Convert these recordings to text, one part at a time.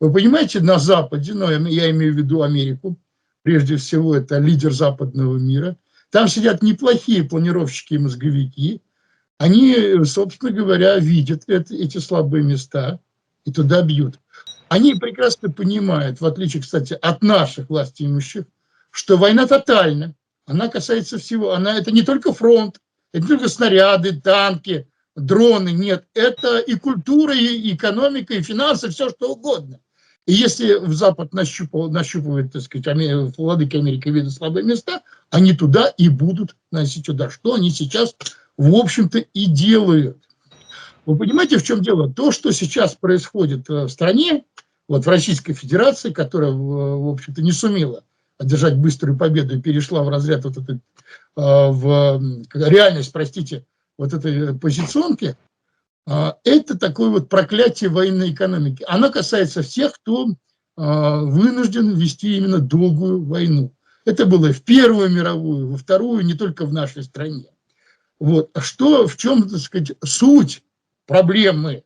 Вы понимаете, на Западе, но ну, я имею в виду Америку, прежде всего это лидер западного мира, там сидят неплохие планировщики и мозговики, они, собственно говоря, видят это, эти слабые места и туда бьют. Они прекрасно понимают, в отличие, кстати, от наших властей имущих, что война тотальна. Она касается всего. Она это не только фронт, это не только снаряды, танки, дроны. Нет, это и культура, и экономика, и финансы, все что угодно. И если в Запад нащупал, нащупывает, так сказать, владыки Америки видят слабые места, они туда и будут носить удар. Что они сейчас, в общем-то, и делают. Вы понимаете, в чем дело? То, что сейчас происходит э, в стране, вот в Российской Федерации, которая, в общем-то, не сумела одержать быструю победу и перешла в разряд вот этой, э, в реальность, простите, вот этой позиционки, а, это такое вот проклятие военной экономики. Оно касается всех, кто а, вынужден вести именно долгую войну. Это было в Первую мировую, во Вторую, не только в нашей стране. Вот. А что, в чем, так сказать, суть проблемы?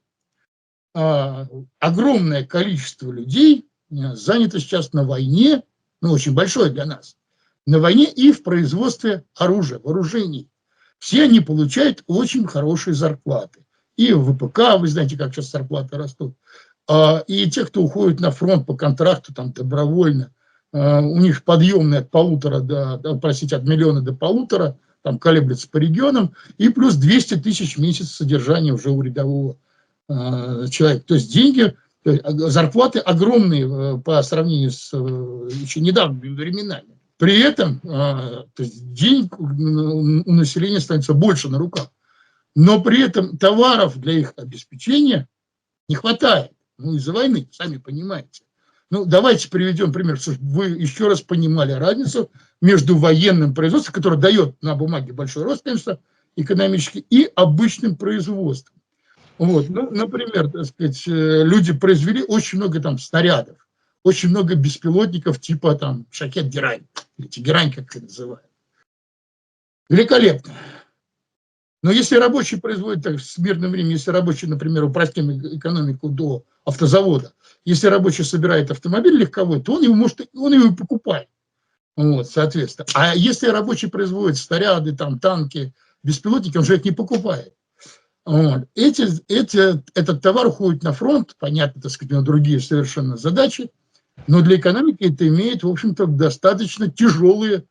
Огромное количество людей занято сейчас на войне, ну, очень большое для нас, на войне и в производстве оружия, вооружений. Все они получают очень хорошие зарплаты и в ВПК, вы знаете, как сейчас зарплаты растут, а, и те, кто уходит на фронт по контракту там добровольно, а, у них подъемные от полутора до, простите, от миллиона до полутора, там колеблется по регионам, и плюс 200 тысяч в месяц содержания уже у рядового а, человека. То есть деньги, зарплаты огромные по сравнению с еще недавними временами. При этом то есть денег у населения становится больше на руках но при этом товаров для их обеспечения не хватает. Ну, из-за войны, сами понимаете. Ну, давайте приведем пример, чтобы вы еще раз понимали разницу между военным производством, которое дает на бумаге большой рост, конечно, экономический, и обычным производством. Вот, ну, например, так сказать, э, люди произвели очень много там снарядов, очень много беспилотников типа там шакет Герань, или Тегерань, как это называют. Великолепно. Но если рабочий производит так, в мирное время, если рабочий, например, упростим экономику до автозавода, если рабочий собирает автомобиль легковой, то он его может, он его покупает. Вот, соответственно. А если рабочий производит снаряды, там, танки, беспилотники, он же их не покупает. Вот. Эти, эти, этот товар уходит на фронт, понятно, так сказать, на другие совершенно задачи, но для экономики это имеет, в общем-то, достаточно тяжелые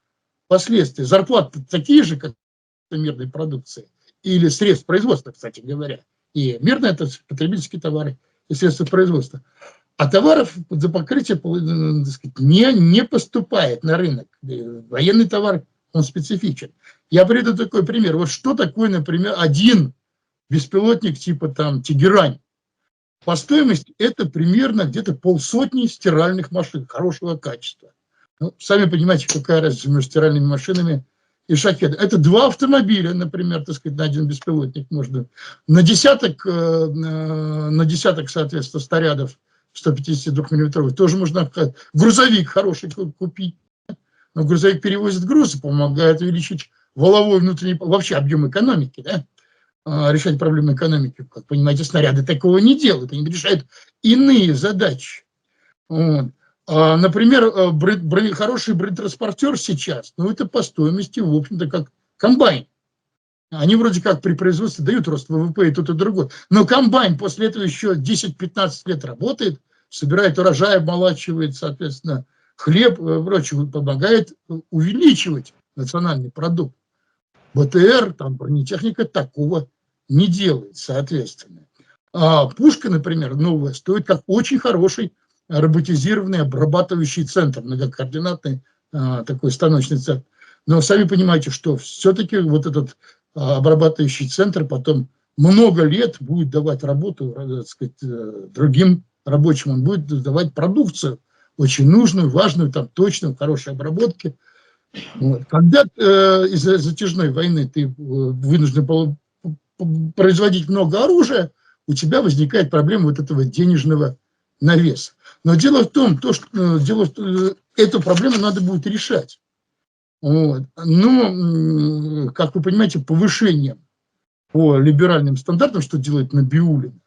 последствия. Зарплаты такие же, как мирной продукции или средств производства, кстати говоря. И мирно это потребительские товары и средства производства. А товаров за покрытие э, сказать, не, не поступает на рынок. Военный товар, он специфичен. Я приведу такой пример. Вот что такое, например, один беспилотник типа там Тегерань. По стоимости это примерно где-то полсотни стиральных машин хорошего качества. Ну, сами понимаете, какая разница между стиральными машинами и шахеды. Это два автомобиля, например, так сказать, на один беспилотник можно. На десяток, э, э, на десяток соответственно, снарядов 152 миллиметровых тоже можно грузовик хороший купить. Но грузовик перевозит грузы, помогает увеличить воловой внутренний, вообще объем экономики, да? А, решать проблемы экономики. Как понимаете, снаряды такого не делают, они решают иные задачи. Вот. А, например, э, брони, хороший бронетранспортер сейчас, ну это по стоимости, в общем-то, как комбайн. Они вроде как при производстве дают рост ВВП и тут и другое. Но комбайн после этого еще 10-15 лет работает, собирает урожай, обмолачивает, соответственно, хлеб, э, прочее, помогает увеличивать национальный продукт. БТР, там бронетехника такого не делает, соответственно. А пушка, например, новая, стоит как очень хороший роботизированный обрабатывающий центр, многокоординатный а, такой станочный центр. Но сами понимаете, что все-таки вот этот а, обрабатывающий центр потом много лет будет давать работу э, так сказать, э, другим рабочим, он будет давать продукцию очень нужную, важную, там точную, хорошей обработки. Вот. Когда э, из-за затяжной войны ты э, вынужден производить много оружия, у тебя возникает проблема вот этого денежного навеса. Но дело в том, то, что, э, дело, в, эту проблему надо будет решать. Вот. Но, как вы понимаете, повышением по либеральным стандартам, что делает Набиулин,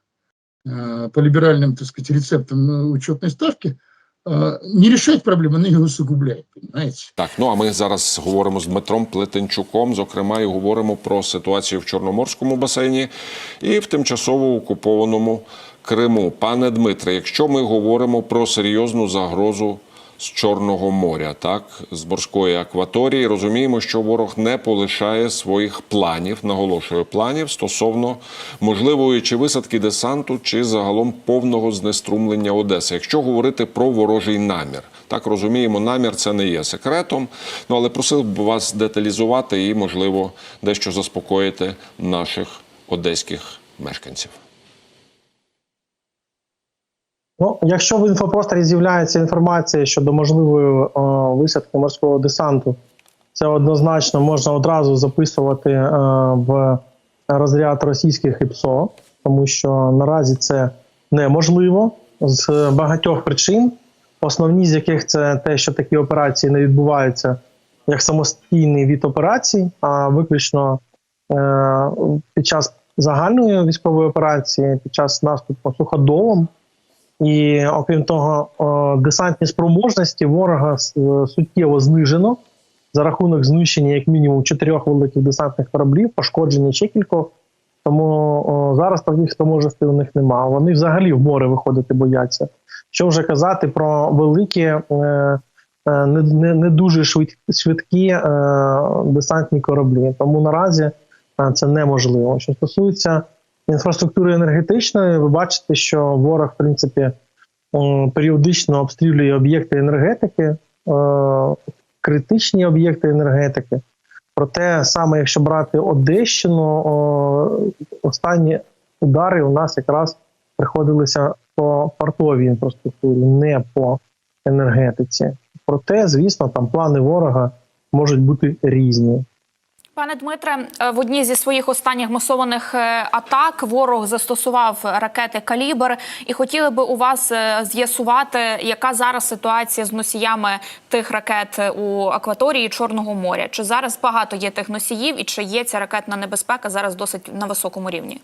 э, по либеральным, так сказать, рецептам э, учетной ставки, э, не рішають проблеми, вони ее усугубляють. понимаете? Так, ну а ми зараз говоримо з Дмитром Плетенчуком. Зокрема, і говоримо про ситуацію в Чорноморському басейні і в тимчасово окупованому Криму. Пане Дмитре, якщо ми говоримо про серйозну загрозу з Чорного моря, так з морської акваторії, розуміємо, що ворог не полишає своїх планів, наголошую планів стосовно можливої чи висадки десанту, чи загалом повного знеструмлення Одеси. Якщо говорити про ворожий намір, так розуміємо, намір це не є секретом. Ну але просив би вас деталізувати і, можливо, дещо заспокоїти наших одеських мешканців. Ну, якщо в інфопросторі з'являється інформація щодо можливої е, висадки морського десанту, це однозначно можна одразу записувати е, в розряд російських ІПСО, тому що наразі це неможливо з багатьох причин. Основні з яких це те, що такі операції не відбуваються як самостійний від операцій, а виключно е, під час загальної військової операції, під час наступу суходолом. І окрім того, десантні спроможності ворога е, суттєво знижено за рахунок знищення як мінімум чотирьох великих десантних кораблів, пошкодження ще кількох. Тому о, зараз таких спроможностей у них немає. Вони взагалі в море виходити бояться. Що вже казати про великі, е, е, не, не, дуже швид, швидкі е, десантні кораблі. Тому наразі е, це неможливо. Що стосується інфраструктури енергетичної, ви бачите, що ворог, в принципі, періодично обстрілює об'єкти енергетики, е, критичні об'єкти енергетики. Проте, саме якщо брати Одещину, останні удари у нас якраз приходилися по портовій інфраструктурі, не по енергетиці. Проте, звісно, там плани ворога можуть бути різні. Пане Дмитре, е, в одній зі своїх останніх масованих е, атак ворог застосував ракети Калібр, і хотіли би у вас е, з'ясувати, яка зараз ситуація з носіями тих ракет у акваторії Чорного моря. Чи зараз багато є тих носіїв, і чи є ця ракетна небезпека зараз досить на високому рівні?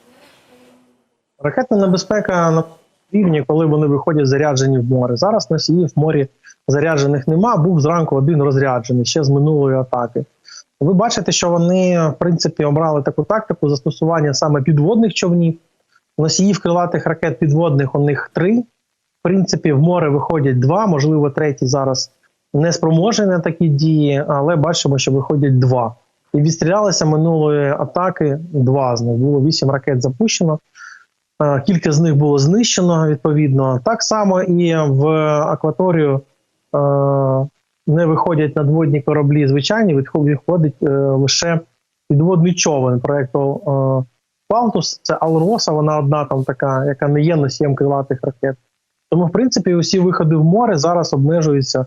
Ракетна небезпека на рівні, коли вони виходять заряджені в море. Зараз носіїв в морі заряджених нема. Був зранку один розряджений ще з минулої атаки. Ви бачите, що вони в принципі обрали таку тактику застосування саме підводних човнів. Носіїв крилатих ракет підводних у них три. В принципі, в море виходять два, можливо, третій зараз не спроможний на такі дії, але бачимо, що виходять два. І відстрілялися минулої атаки два з них. Було вісім ракет запущено. Е, Кілька з них було знищено відповідно. Так само і в акваторію е, не виходять надводні кораблі звичайні, виходить е, лише підводний човен проєкту е. Це Алроса, вона одна там така, яка не є носієм крилатих ракет. Тому, в принципі, усі виходи в море зараз обмежуються